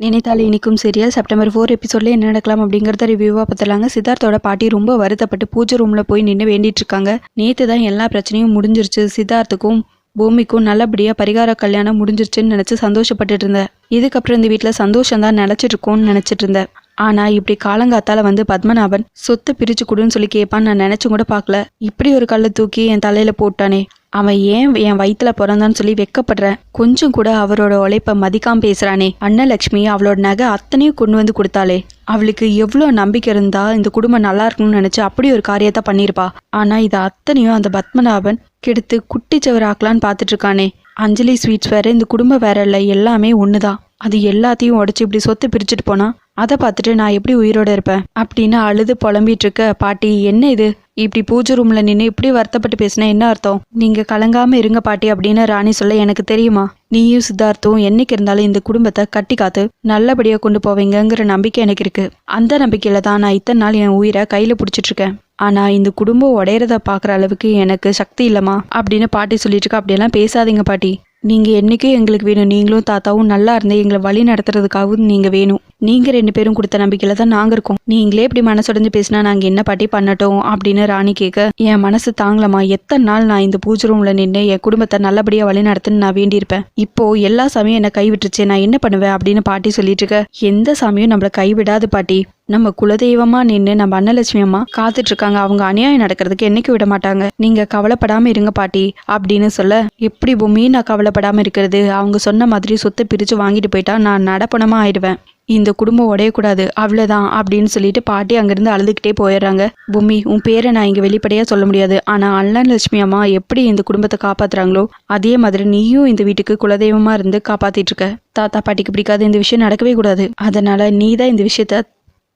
நினைத்தால் இனிக்கும் serial September four எபிசோட்ல என்ன நடக்கலாம் அப்படிங்கிறத ரிவ்யூவாக பார்த்துலாங்க சித்தார்த்தோட பாட்டி ரொம்ப வருத்தப்பட்டு பூஜை ரூமில் போய் நின்று வேண்டிட்டு இருக்காங்க. நேற்று தான் எல்லா பிரச்சனையும் முடிஞ்சிருச்சு. சித்தார்த்துக்கும் பூமிக்கும் நல்லபடியாக பரிகார கல்யாணம் முடிஞ்சிருச்சுன்னு நினச்சி சந்தோஷப்பட்டுட்டு இருந்தேன் இதுக்கப்புறம் இந்த வீட்டில் சந்தோஷம் தான் நினச்சிட்டு இருக்கோன்னு நினச்சிட்டு இருந்தேன் ஆனால் இப்படி காலங்காத்தால வந்து பத்மநாபன் சொத்து பிரிச்சு கொடுன்னு சொல்லி கேட்பான்னு நான் நினச்சும் கூட பார்க்கல. இப்படி ஒரு கல்லை தூக்கி என் தலையில் போட்டானே. அவன் ஏன் என் வயிற்றுல பிறந்தான்னு சொல்லி வெக்கப்படுறேன் கொஞ்சம் கூட அவரோட உழைப்ப மதிக்காம பேசுறானே. அன்னலக்ஷ்மி அவளோட நகை அத்தனையும் கொண்டு வந்து கொடுத்தாளே. அவளுக்கு எவ்வளோ நம்பிக்கை இருந்தா இந்த குடும்பம் நல்லா இருக்கணும்னு நினச்சி அப்படி ஒரு காரியத்தை பண்ணியிருப்பா ஆனால் இது அத்தனையும் அந்த பத்மநாபன் கெடுத்து குட்டி ஆக்கலான்னு பார்த்துட்டு இருக்கானே. அஞ்சலி ஸ்வீட்ஸ் வேற இந்த குடும்பம் வேற இல்லை எல்லாமே ஒண்ணுதான். அது எல்லாத்தையும் உடச்சி இப்படி சொத்து பிரிச்சுட்டு போனா அதை பார்த்துட்டு நான் எப்படி உயிரோட இருப்பேன்? அப்படின்னு அழுது புலம்பிட்டு இருக்க பாட்டி என்ன இது? இப்படி பூஜை ரூம்ல நின்று இப்படி வருத்தப்பட்டு பேசினா என்ன அர்த்தம்? நீங்க கலங்காம இருங்க பாட்டி அப்படின்னு ராணி சொல்ல எனக்கு தெரியுமா? நீயும் சித்தார்த்தும் என்னைக்கு இருந்தாலும் இந்த குடும்பத்தை கட்டி காத்து நல்லபடியா கொண்டு போவீங்கங்கிற நம்பிக்கை எனக்கு இருக்கு. அந்த நம்பிக்கையில தான் நான் இத்தனை நாள் என் உயிரை கையில பிடிச்சிட்டு இருக்கேன். ஆனா இந்த குடும்பம் உடையறத பாக்குற அளவுக்கு எனக்கு சக்தி இல்லமா அப்படின்னு பாட்டி சொல்லிட்டு இருக்கா. அப்படியெல்லாம் பேசாதீங்க பாட்டி. நீங்க என்னைக்கும் எங்களுக்கு வேணும். நீங்களும் தாத்தாவும் நல்லா இருந்து எங்களை வழி நடத்துறதுக்காகவும் நீங்க வேணும். நீங்க ரெண்டு பேரும் கொடுத்த நம்பிக்கையில தான் நாங்க இருக்கோம். நீங்களே இப்படி மனசுடைஞ்சு பேசினா நாங்க என்ன பாட்டி பண்ணட்டும் அப்படின்னு ராணி கேட்க என் மனசு தாங்கலமா எத்தனை நாள் நான் இந்த பூஜை ரூம்ல நின்று என் குடும்பத்தை நல்லபடியா வழி நடத்துன்னு நான் வேண்டியிருப்பேன். இப்போ எல்லா சாமியும் என்னை கைவிட்டுருச்சு. நான் என்ன பண்ணுவேன்? அப்படின்னு பாட்டி சொல்லிட்டு இருக்க எந்த சாமியும் நம்மள கைவிடாது பாட்டி. நம்ம குலதெய்வமா நின்று நம்ம அன்னலட்சுமி அம்மா காத்துட்டு இருக்காங்க. அவங்க அநியாயம் நடக்கிறதுக்கு என்னைக்கு விட மாட்டாங்க. நீங்க கவலைப்படாம இருங்க பாட்டி அப்படின்னு சொல்ல எப்படி பூமி நான் கவலைப்படாம இருக்கிறது. அவங்க சொன்ன மாதிரி சொத்தை பிரிச்சு வாங்கிட்டு போயிட்டா நான் நடப்பணமா ஆயிடுவேன். இந்த குடும்பம் உடையக்கூடாது அவ்வளோதான் அப்படின்னு சொல்லிட்டு பாட்டி அங்கேருந்து அழுதுகிட்டே போயிடுறாங்க. பூமி உன் பேரை நான் இங்கே வெளிப்படையாக சொல்ல முடியாது. ஆனால் அண்ணலட்சுமி அம்மா எப்படி இந்த குடும்பத்தை காப்பாத்துறாங்களோ அதே மாதிரி நீயும் இந்த வீட்டுக்கு குலதெய்வமாக இருந்து காப்பாத்திட்டு இருக்க. தாத்தா பாட்டிக்கு பிடிக்காத இந்த விஷயம் நடக்கவே கூடாது. அதனால நீ தான் இந்த விஷயத்த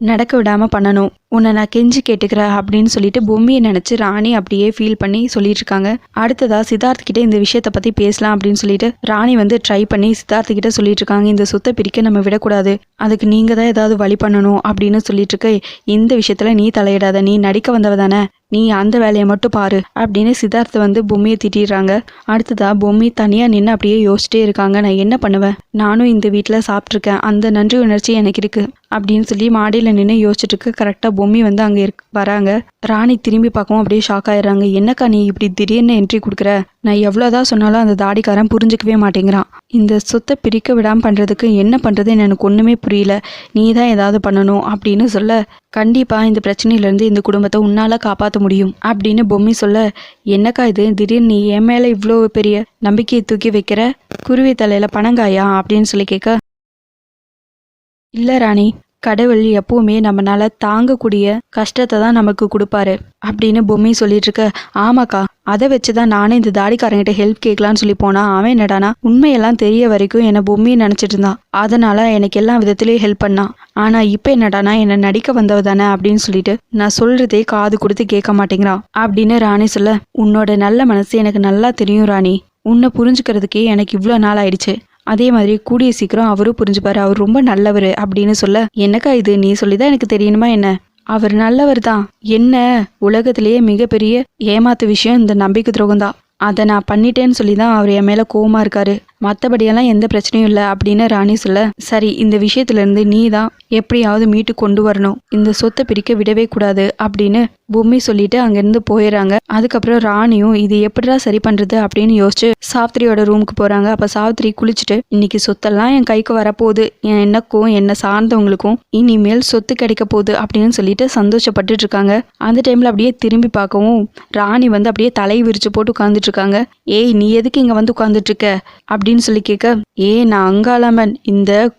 நடக்க விடாமல் பண்ணணும். உன்னை நான் கெஞ்சி கேட்டுக்கிறேன் அப்படின்னு சொல்லிட்டு பொம்மியை நினச்சி ராணி அப்படியே ஃபீல் பண்ணி சொல்லிட்டு இருக்காங்க அடுத்ததாக சித்தார்த் கிட்ட இந்த விஷயத்தை பற்றி பேசலாம் அப்படின்னு சொல்லிட்டு ராணி வந்து ட்ரை பண்ணி சித்தார்த் கிட்ட சொல்லிட்டு இருக்காங்க இந்த சொத்தை பிரிக்க நம்ம விடக்கூடாது. அதுக்கு நீங்கள் தான் ஏதாவது வழி பண்ணணும் அப்படின்னு சொல்லிட்டு இருக்க இந்த விஷயத்தில் நீ தலையிடாத. நீ நடிக்க வந்தவ தானே. நீ அந்த வேலையை மட்டும் பாரு அப்படின்னு சித்தார்த்த வந்து பொம்மியை திட்டிடுறாங்க. அடுத்ததா பொம்மி தனியா நின்று அப்படியே யோசிச்சிட்டே இருக்காங்க. நான் என்ன பண்ணுவேன்? நானும் இந்த வீட்டில் சாப்பிட்ருக்கேன் அந்த நன்றி உணர்ச்சி எனக்கு இருக்கு. அப்படின்னு சொல்லி மாடியில் நின்று யோசிச்சுட்டு இருக்க. கரெக்டாக பொம்மி வந்து அங்கே இருக்கு வராங்க. ராணி திரும்பி பார்க்கவும் அப்படியே ஷாக் ஆயிடுறாங்க. என்னக்கா நீ இப்படி திடீர்னு என்ட்ரி கொடுக்குற? நான் எவ்வளோதான் சொன்னாலும் அந்த தாடிக்காரன் புரிஞ்சுக்கவே மாட்டேங்கிறான். இந்த சொத்தை பிரிக்க விடாமல் பண்ணுறதுக்கு என்ன பண்ணுறதுன்னு எனக்கு ஒன்றுமே புரியல. நீ தான் ஏதாவது பண்ணணும் அப்படின்னு சொல்ல கண்டிப்பாக இந்த பிரச்சனையிலேருந்து இந்த குடும்பத்தை உன்னால் காப்பாற்ற முடியும் அப்படின்னு பொம்மி சொல்ல என்னக்கா இது? திடீர்னு நீ என் மேலே இவ்வளோ பெரிய நம்பிக்கையை தூக்கி வைக்கிற? குருவி தலையில் பணங்காயா அப்படின்னு சொல்லி கேட்க இல்லை ராணி கடவுள் எப்பவுமே நம்மளால தாங்கக்கூடிய கஷ்டத்தை தான் நமக்கு கொடுப்பாரு. அப்படின்னு பொம்மி சொல்லிட்டு இருக்க ஆமாக்கா அதை வச்சு தான் நானே இந்த தாடிக்காரங்கிட்ட ஹெல்ப் கேட்கலான்னு சொல்லி போனா அவன் என்னடானா உண்மையெல்லாம் தெரிய வரைக்கும் என்னை பொம்மி நினச்சிட்டு இருந்தான். அதனால எனக்கு எல்லா விதத்துலேயும் ஹெல்ப் பண்ணான் ஆனா இப்போ என்னடானா என்னை நடிக்க வந்தவ தானே அப்படின்னு சொல்லிட்டு நான் சொல்றதே காது கொடுத்து கேட்க மாட்டேங்கிறான் அப்படின்னு ராணி சொல்ல உன்னோட நல்ல மனசு எனக்கு நல்லா தெரியும் ராணி. உன்னை புரிஞ்சுக்கிறதுக்கே எனக்கு இவ்வளோ நாள் ஆயிடுச்சு. அதே மாதிரி கூடிய சீக்கிரம் அவரும் புரிஞ்சுப்பாரு. அவர் ரொம்ப நல்லவர் அப்படின்னு சொல்ல என்னக்கா இது? நீ சொல்லிதான் எனக்கு தெரியணுமா என்ன? அவர் நல்லவர் தான். என்ன? உலகத்திலேயே மிகப்பெரிய ஏமாத்து விஷயம் இந்த நம்பிக்கை துரோகம் தான் அதை நான் பண்ணிட்டேன்னு சொல்லி தான் அவர் என் மேலே கோவமாக இருக்காரு. மற்றபடியெல்லாம் எந்த பிரச்சனையும் இல்லை அப்படின்னு ராணி சொல்ல சரி இந்த விஷயத்துலேருந்து நீ தான் எப்படியாவது மீட்டு கொண்டு வரணும். இந்த சொத்தை பிரிக்க விடவே கூடாது அப்படின்னு பொம்மி சொல்லிட்டு அங்கேருந்து போயிடுறாங்க. அதுக்கப்புறம் ராணியும் இது எப்படிடா சரி பண்ணுறது அப்படின்னு யோசிச்சு சாவித்திரியோட ரூமுக்கு போகிறாங்க அப்போ சாவித்திரி குளிச்சுட்டு இன்னைக்கு சொத்தெல்லாம் என் கைக்கு வரப்போகுது. என் எனக்கும் என்னை சார்ந்தவங்களுக்கும் இனிமேல் சொத்து கிடைக்க போகுது அப்படின்னு சொல்லிட்டு சந்தோஷப்பட்டுட்டு இருக்காங்க. அந்த டைமில் அப்படியே திரும்பி பார்க்கவும் ராணி வந்து அப்படியே தலை விரிச்சு போட்டு உட்காந்துட்டு இருக்காங்க. ஏய் நீ எதுக்கு இங்கே வந்து உட்காந்துட்டு இருக்க? அப்படி அப்படின்னு சொல்லி கேட்க ஏ நான் அங்காளம்மன். இந்த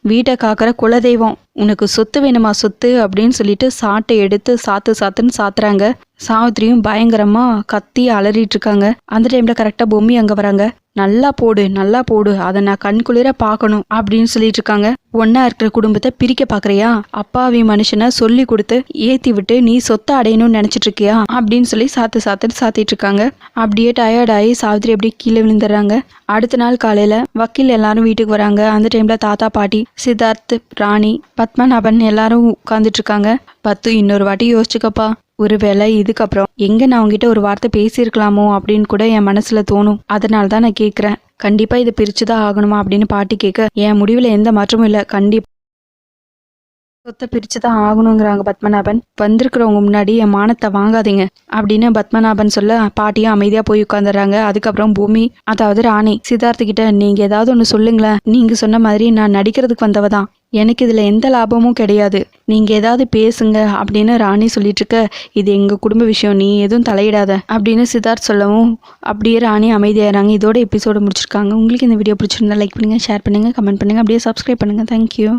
வீட்டை காக்கிற குலதெய்வம். உனக்கு சொத்து வேணுமா சொத்து? அப்படின்னு சொல்லிட்டு சாட்டை எடுத்து சாத்து சாத்துன்னு சாத்துறாங்க. சாவித்திரியும் பயங்கரமா கத்தி அலறிட்டு இருக்காங்க அந்த டைம்ல கரெக்டா பொம்மி அங்க வராங்க. நல்லா போடு நல்லா போடு அதை நான் கண்குளிர பார்க்கணும் அப்படின்னு சொல்லிட்டு இருக்காங்க ஒன்னா இருக்கிற குடும்பத்தை பிரிக்க பாக்குறியா அப்பாவி மனுஷனை சொல்லி கொடுத்து ஏத்தி விட்டு நீ சொத்தை அடையணும்னு நினைச்சிட்டு இருக்கியா அப்படின்னு சொல்லி சாத்து சாத்துட்டு சாத்திட்டு இருக்காங்க அப்படியே டயர்டாகி சாவித்திரி அப்படியே கீழே விழுந்துடுறாங்க. அடுத்த நாள் காலையில வக்கீல் எல்லாரும் வீட்டுக்கு வராங்க. அந்த டைம்ல தாத்தா பாட்டி சித்தார்த் ராணி பத்மநாபன் எல்லாரும் உட்காந்துட்டு இருக்காங்க. பத்து இன்னொரு வாட்டி யோசிச்சுக்கப்பா. ஒருவேளை இதுக்கப்புறம் எங்க நான் உங்ககிட்ட ஒரு வார்த்தை பேசியிருக்கலாமோ அப்படின்னு கூட என் மனசுல தோணும். அதனால தான் நான் கேட்குறேன் கண்டிப்பா இதை பிரித்து தான் ஆகணுமா அப்படின்னு பாட்டி கேட்க என் முடிவில் எந்த மாற்றமும் இல்லை. கண்டிப்பா சொத்தை பிரித்து தான் ஆகணுங்கிறாங்க பத்மநாபன். வந்திருக்கிறவங்க முன்னாடி என் மானத்தை வாங்காதீங்க அப்படின்னு பத்மநாபன் சொல்ல பாட்டியும் அமைதியாக போய் உட்காந்துடுறாங்க அதுக்கப்புறம் பூமி அதாவது ராணி சித்தார்த்துக்கிட்ட நீங்கள் ஏதாவது ஒன்று சொல்லுங்களேன். நீங்கள் சொன்ன மாதிரி நான் நடிக்கிறதுக்கு வந்தவ தான். எனக்கு இதில் எந்த லாபமும் கிடையாது. நீங்கள் ஏதாவது பேசுங்க அப்படின்னு ராணி சொல்லிட்டு இருக்க இது எங்கள் குடும்ப விஷயம். நீ எதுவும் தலையிடாத அப்படின்னு சித்தார்த் சொல்லவும் அப்படியே ராணி அமைதியாகிறாங்க இதோட எபிசோடு முடிச்சிருக்காங்க. உங்களுக்கு இந்த வீடியோ பிடிச்சிருந்தா லைக் பண்ணுங்கள் ஷேர் பண்ணுங்கள் கமெண்ட் பண்ணுங்கள் அப்படியே சப்ஸ்கிரைப் பண்ணுங்கள் தேங்க்யூ